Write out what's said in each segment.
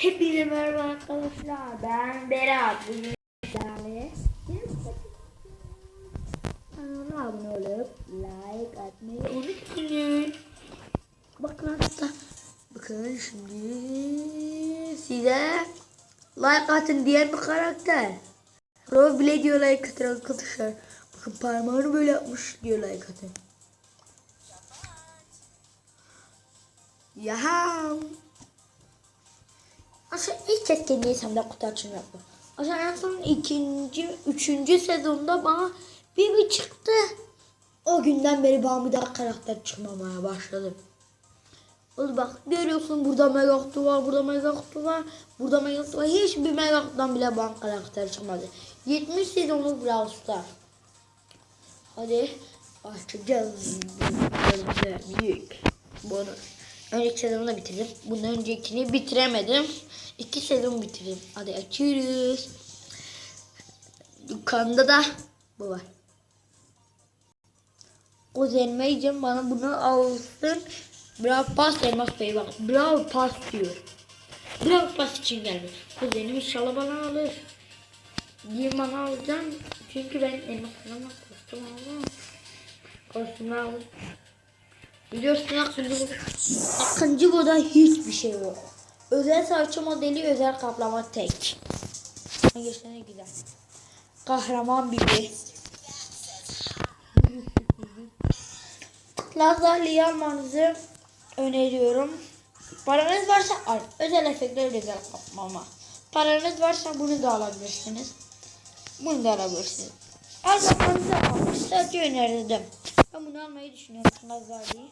Hepinize merhaba arkadaşlar. Ben Berat. Bugün Kanalıma abone olup like atmayı unutmayın. Bakın hatta bakın şimdi size like atın diyen bir karakter. Rov bile diyor like atın arkadaşlar. Bakın parmağını böyle yapmış diyor like atın. Yaha. Aslında ilk kendi hesabımda kutu açımı yaptım. Aslında en son ikinci, üçüncü sezonda bana bir bir çıktı. O günden beri bana bir daha karakter çıkmamaya başladı. Oğlum bak görüyorsun burada mega kutu var, burada mega kutu var, burada mega kutu var. Hiçbir mega kutudan bile bana karakter çıkmadı. 70 sezonluk Brawl Stars. Hadi açacağız. Büyük. Bunu. Önceki sezonu da bitirdim. Bundan öncekini bitiremedim. İki sezon bitirdim. Hadi açıyoruz. Dükkanda da bu var. O zenmeyeceğim bana bunu alsın. Bravo pas elmas bey bak. Bravo pas diyor. Bravo pas için gelmiş. Kuzenim inşallah bana alır. Diyeyim bana alacağım. Çünkü ben elmas falan kostüm aldım. Kostümü aldım. Biliyorsun Akıncı Akıncı Go'da hiçbir şey yok. Özel savaşçı modeli özel kaplama tek. Geçene güzel. Kahraman gibi. Lazerliği almanızı öneriyorum. Paranız varsa al. Özel efektler özel kaplama. Paranız varsa bunu da alabilirsiniz. Bunu da alabilirsiniz. Almamanızı almış. Sadece önerirdim. Ben bunu almayı düşünüyorum. Lazerliği.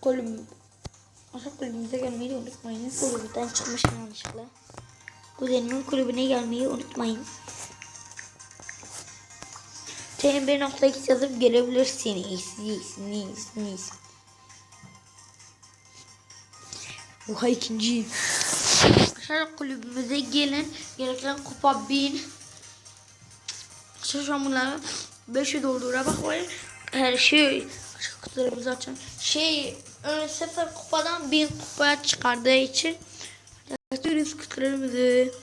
Kolum. Aşağı kulübümüze gelmeyi unutmayın. Kulübüden çıkmışım yanlışlıkla. Kuzenimin kulübüne gelmeyi unutmayın. TM1.x yazıp gelebilirsiniz. Nis, nis, nis. Bu ikinci. Aşağı kulübümüze gelin. Gereken kupa 1000. Şu an bunları 5'e doldura bakmayın. Her şey aşağı kutularımızı açın. Şey ön sıfır kupadan 1000 kupaya çıkardığı için açıyoruz kutularımızı.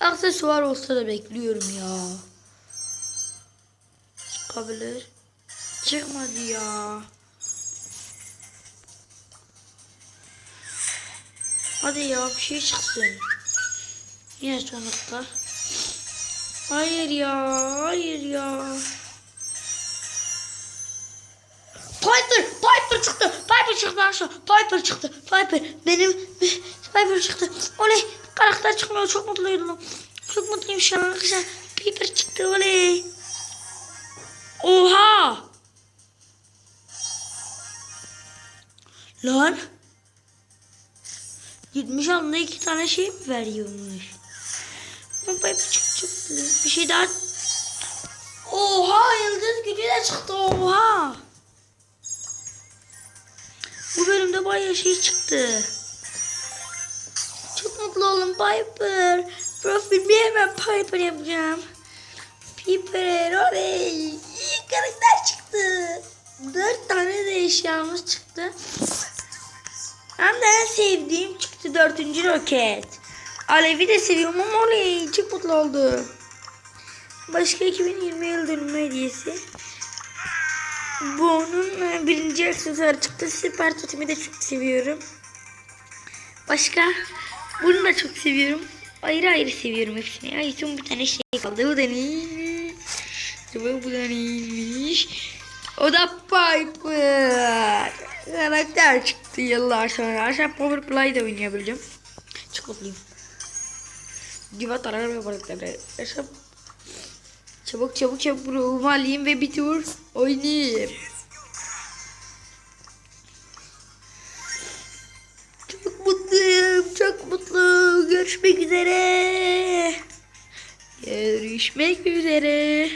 Aksesuar olsa da bekliyorum ya. Çıkabilir. Çıkmadı ya. Hadi ya bir şey çıksın. Yine sonunda. Hayır ya, hayır ya. Piper, Piper çıktı. Piper çıktı aşağı. Piper çıktı. Piper. Benim Piper çıktı. Oley. Karakter çıkmıyor. Çok mutluydum. Çok mutluyum şu an arkadaşlar. Piper çıktı. Oley. Oha. Lan. Gitmiş anda iki tane şey mi veriyormuş? Piper çıktı. Bir şey daha. Oha yıldız gücü de çıktı. Oha. Bu bölümde bayağı şey çıktı. Çok mutlu oldum Piper. Profilimi hemen Piper yapacağım. Piper oley. İyi karakter çıktı. Dört tane de eşyamız çıktı. Hem de en sevdiğim çıktı dördüncü roket. Alev'i de seviyorum ama oley çok mutlu oldum. Başka 2020 yıl dönümü hediyesi. Bu onun e, birinci aksesuarı çıktı. Süper totemi de çok seviyorum. Başka? Bunu da çok seviyorum. Ayrı ayrı seviyorum hepsini. Ay son bir tane şey kaldı. Bu da neymiş? Bu da neymiş? O da Piper. Karakter çıktı yıllar sonra. Aşağı Power Play'de oynayabileceğim. Çok mutluyum. Diva tarar ve balıkları. Aşağı Çabuk çabuk çabuk ruhumu alayım ve bir tur oynayayım. Çok mutluyum, çok mutlu. Görüşmek üzere. Görüşmek üzere.